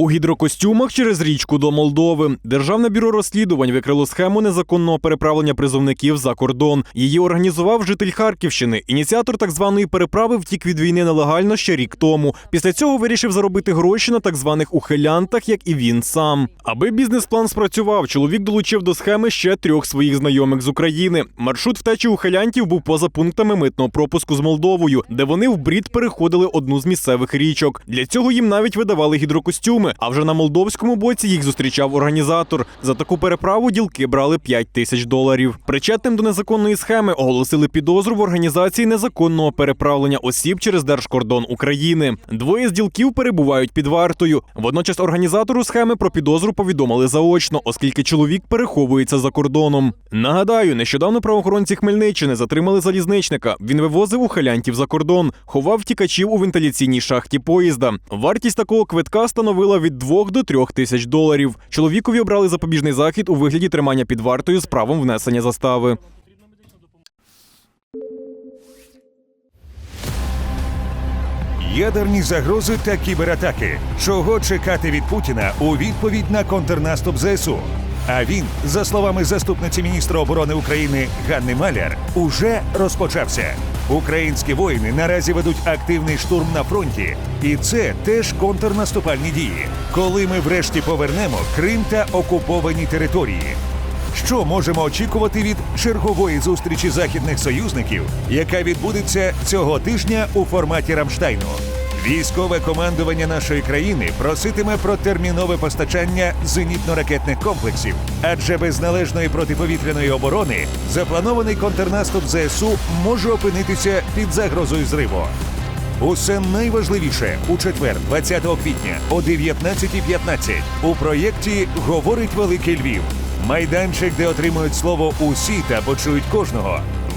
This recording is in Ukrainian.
У гідрокостюмах через річку до Молдови Державне бюро розслідувань викрило схему незаконного переправлення призовників за кордон. Її організував житель Харківщини. Ініціатор так званої переправи втік від війни нелегально ще рік тому. Після цього вирішив заробити гроші на так званих ухилянтах, як і він сам. Аби бізнес-план спрацював, чоловік долучив до схеми ще трьох своїх знайомих з України. Маршрут втечі ухилянтів був поза пунктами митного пропуску з Молдовою, де вони в брід переходили одну з місцевих річок. Для цього їм навіть видавали гідрокостюми. А вже на молдовському боці їх зустрічав організатор. За таку переправу ділки брали 5 тисяч доларів. Причетним до незаконної схеми оголосили підозру в організації незаконного переправлення осіб через держкордон України. Двоє з ділків перебувають під вартою. Водночас організатору схеми про підозру повідомили заочно, оскільки чоловік переховується за кордоном. Нагадаю, нещодавно правоохоронці Хмельниччини затримали залізничника. Він вивозив ухилянтів за кордон, ховав втікачів у вентиляційній шахті поїзда. Вартість такого квитка становила від 2 до 3 тисяч доларів. Чоловікові обрали запобіжний захід у вигляді тримання під вартою з правом внесення застави. Ядерні загрози та кібератаки. Чого чекати від Путіна у відповідь на контрнаступ ЗСУ? А він, за словами заступниці міністра оборони України Ганни Маляр, уже розпочався. Українські воїни наразі ведуть активний штурм на фронті, і це теж контрнаступальні дії, коли ми врешті повернемо Крим та окуповані території. Що можемо очікувати від чергової зустрічі західних союзників, яка відбудеться цього тижня у форматі Рамштайну? Військове командування нашої країни проситиме про термінове постачання зенітно-ракетних комплексів, адже без належної протиповітряної оборони запланований контрнаступ ЗСУ може опинитися під загрозою зриву. Усе найважливіше у четвер, 20 квітня о 19.15 у проєкті Говорить Великий Львів. Майданчик, де отримують слово усі та почують кожного.